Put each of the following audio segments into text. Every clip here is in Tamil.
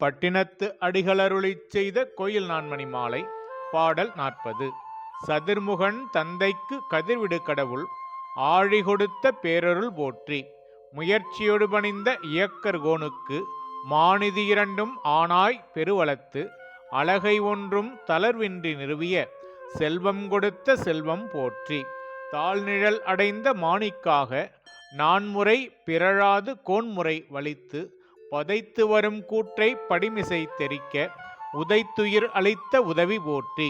பட்டினத்து அடிகளருளிச் செய்த கோயில் நான்மணி மாலை பாடல் நாற்பது. சதிர்முகன் தந்தைக்கு கதிர்விடு கடவுள் ஆழி கொடுத்த பேரருள் போற்றி. முயற்சியொடு பணிந்த இயக்கர் கோனுக்கு மாநிதி இரண்டும் ஆனாய் பெருவளத்து அழகை ஒன்றும் தளர்வின்றி நிறுவிய செல்வம் கொடுத்த செல்வம் போற்றி. தாழ்நிழல் அடைந்த மாணிக்காக நான்முறை பிறழாது கோன்முறை வலித்து பதைத்து வரும் கூற்றை படிமிசை தெரிக்க உதைத்துயிர் அளித்த உதவி போற்றி.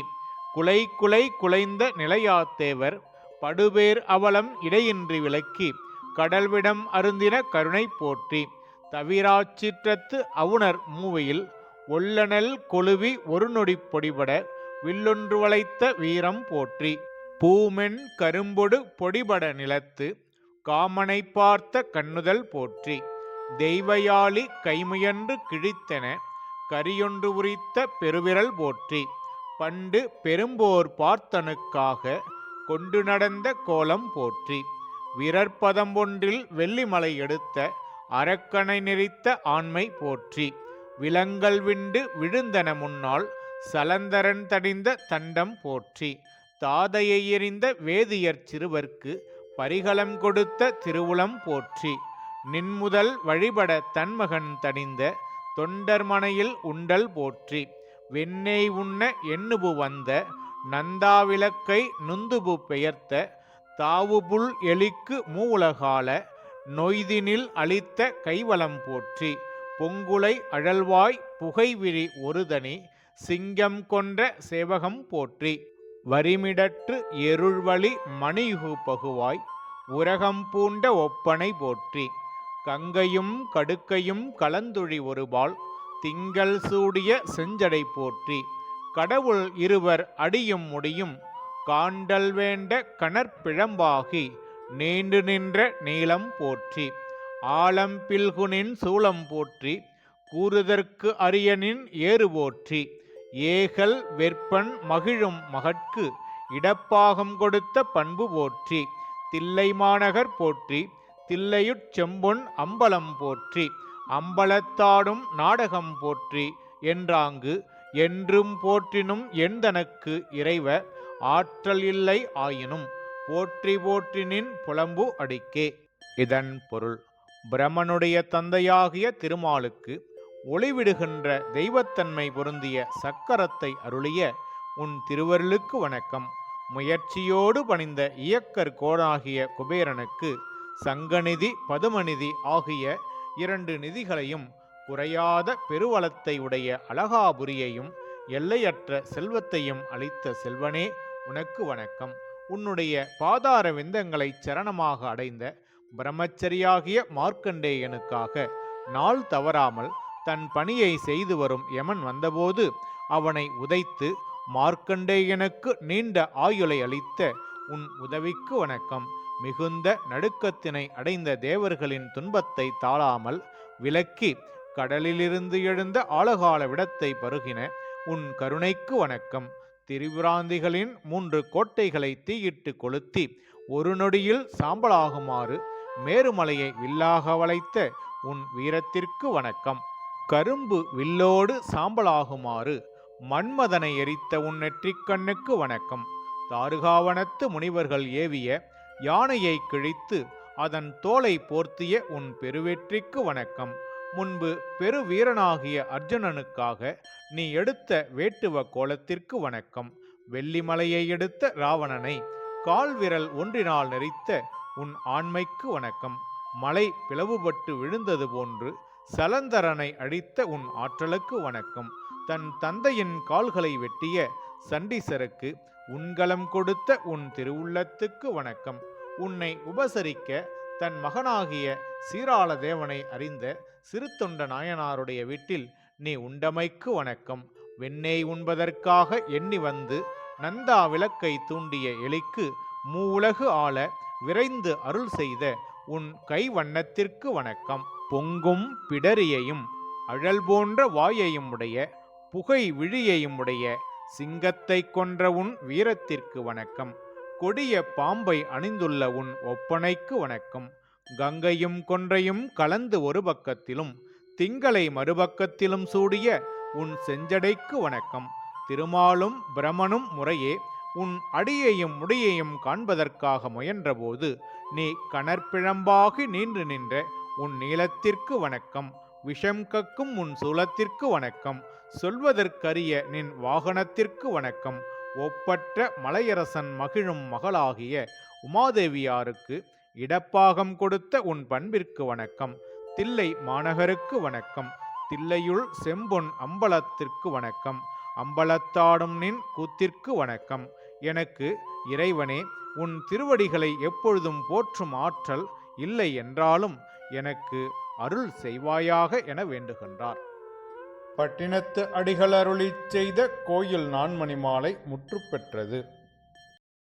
குலை குலை குலைந்த நிலையாத்தேவர் படுபேர் அவலம் இடையின்றி விலக்கி கடல்விடம் அருந்தின கருணை போற்றி. தவிராச்சிற்றத்து அவுணர் மூவையில் ஒல்லனல் கொழுவி ஒரு நொடி பொடிபட வில்லொன்று வளைத்த வீரம் போற்றி. பூமென் கரும்பொடு பொடிபட நிலத்து காமனை பார்த்த கண்ணுதல் போற்றி. தெய்வயாளி கைமுயன்று கிழித்தென கரியொன்று உரித்த பெருவிரல் போற்றி. பண்டு பெரும்போர் பார்த்தனுக்காக கொண்டு நடந்த கோலம் போற்றி. விரற்பதம் ஒன்றில் வெள்ளிமலை எடுத்த அரக்கனை நெறித்த ஆண்மை போற்றி. விலங்கல் விண்டு விழுந்தன முன்னால் சலந்தரன் தடிந்த தண்டம் போற்றி. தாதையை எறிந்த வேதியர் சிறுவர்க்கு பரிகலம் கொடுத்த திருவுளம் போற்றி. நின்முதல் வழிபட தன்மகன் தணிந்த தொண்டர்மனையில் உண்டல் போற்றி. வெண்ணெய் உண்ண எண்ணுபு வந்த நந்தாவிளக்கை நுந்துபு பெயர்த்த தாவுபுல் எலிக்கு மூவுலகால நொய்தினில் அளித்த கைவலம் போற்றி. பொங்குலை அழல்வாய் புகைவிழி ஒருதனி சிங்கம் கொன்ற சேவகம் போற்றி. வரிமிடற்று எருள்வழி மணியுகு பகுவாய் உரகம் பூண்ட ஒப்பனை போற்றி. கங்கையும் கடுக்கையும் கலந்துழி ஒருபால் திங்கள் சூடிய செஞ்சடை போற்றி. கடவுள் இருவர் அடியும் முடியும் காண்டல் வேண்ட கணற்பிழம்பாகி நீண்டு நின்ற நீளம் போற்றி. ஆலம் பில்குனின் சூளம் போற்றி கூறுதற்கு அரியனின் ஏறு போற்றி. ஏகல் வெற்பன் மகிழும் மகட்கு இடப்பாகம் கொடுத்த பண்பு போற்றி. தில்லை மாநகர் போற்றி தில்லையுட் செம்பொன் அம்பலம் போற்றி அம்பலத்தாடும் நாடகம் போற்றி என்றாங்கு என்றும் போற்றினும் எந்தனக்கு இறைவ? ஆற்றல் இல்லை ஆயினும் போற்றி போற்றினின் புலம்பு அடிக்கே. இதன் பொருள் பிரமனுடைய தந்தையாகிய திருமாலுக்கு ஒளிவிடுகின்ற தெய்வத்தன்மை பொருந்திய சக்கரத்தை அருளிய உன் திருவருளுக்கு வணக்கம். முயற்சியோடு பணிந்த இயக்கர் கோடாகிய குபேரனுக்கு சங்கநிதி பதுமநிதி ஆகிய இரண்டு நிதிகளையும் குறையாத பெருவளத்தை உடைய அழகாபுரியையும் எல்லையற்ற செல்வத்தையும் அளித்த செல்வனே உனக்கு வணக்கம். உன்னுடைய பாதார விந்தங்களை சரணமாக அடைந்த பிரம்மச்சரியாகிய மார்க்கண்டேயனுக்காக நாள் தவறாமல் தன் பணியை செய்து வரும் யமன் வந்தபோது அவனை உதைத்து மார்க்கண்டேயனுக்கு நீண்ட ஆயுளை அளித்த உன் உதவிக்கு வணக்கம். மிகுந்த நடுக்கத்தினை அடைந்த தேவர்களின் துன்பத்தை தாழாமல் விலக்கி கடலிலிருந்து எழுந்த ஆழகால விடத்தை பருகின உன் கருணைக்கு வணக்கம். திரிபுராந்திகளின் மூன்று கோட்டைகளை தீயிட்டு கொளுத்தி ஒரு நொடியில் சாம்பலாகுமாறு மேருமலையை வில்லாக வளைத்த உன் வீரத்திற்கு வணக்கம். கரும்பு வில்லோடு சாம்பலாகுமாறு மன்மதனை எரித்த உன் நெற்றிக்கண்ணுக்கு வணக்கம். தாருகாவனத்து முனிவர்கள் ஏவிய யானையை கிழித்து அதன் தோலை போர்த்திய உன் பெருவெற்றிக்கு வணக்கம். முன்பு பெருவீரனாகிய அர்ஜுனனுக்காக நீ எடுத்த வேட்டுவ கோலத்திற்கு வணக்கம். வெள்ளிமலையை எடுத்த ராவணனை கால்விரல் ஒன்றினால் நெறித்த உன் ஆண்மைக்கு வணக்கம். மலை பிளவுபட்டு விழுந்தது போன்று சலந்தரனை அழித்த உன் ஆற்றலுக்கு வணக்கம். தன் தந்தையின் கால்களை வெட்டிய சண்டீசருக்கு உன்கலம் கொடுத்த உன் திருவுள்ளத்துக்கு வணக்கம். உன்னை உபசரிக்க தன் மகனாகிய சீராள தேவனை அறிந்த சிறுத்தொண்ட நாயனாருடைய வீட்டில் நீ உண்டமைக்கு வணக்கம். வெண்ணெய் உண்பதற்காக எண்ணி வந்து நந்தா விளக்கை தூண்டிய எலிக்கு மூவுலகு ஆள விரைந்து அருள் செய்த உன் கைவண்ணத்திற்கு வணக்கம். பொங்கும் பிடரியையும் அழல் போன்ற வாயையும் உடைய புகை விழியையும் உடைய சிங்கத்தை கொன்ற உன் வீரத்திற்கு வணக்கம். கொடிய பாம்பை அணிந்துள்ள உன் ஒப்பனைக்கு வணக்கம். கங்கையும் கொன்றையும் கலந்து ஒரு பக்கத்திலும் திங்களை மறுபக்கத்திலும் சூடிய உன் செஞ்சடைக்கு வணக்கம். திருமாலும் பிரமனும் முறையே உன் அடியையும் முடியையும் காண்பதற்காக முயன்றபோது நீ கணற்பிழம்பாகி நின்று நின்ற உன் நீளத்திற்கு வணக்கம். விஷம் கக்கும் உன் சூலத்திற்கு வணக்கம். சொல்வதற்கரிய நின் வாகனத்திற்கு வணக்கம். ஒப்பற்ற மலையரசன் மகிழும் மகளாகிய உமாதேவியாருக்கு இடப்பாகம் கொடுத்த உன் பண்பிற்கு வணக்கம். தில்லை மாநகருக்கு வணக்கம். தில்லையுள் செம்பொன் அம்பலத்திற்கு வணக்கம். அம்பலத்தாடும் நின் கூத்திற்கு வணக்கம். எனக்கு இறைவனே உன் திருவடிகளை எப்பொழுதும் போற்றும் ஆற்றல் இல்லை என்றாலும் எனக்கு அருள் செய்வாயாக என வேண்டுகின்றார். பட்டினத்து அடிகள் அருளி செய்த கோயில் நான்மணி மாலை முற்று பெற்றது.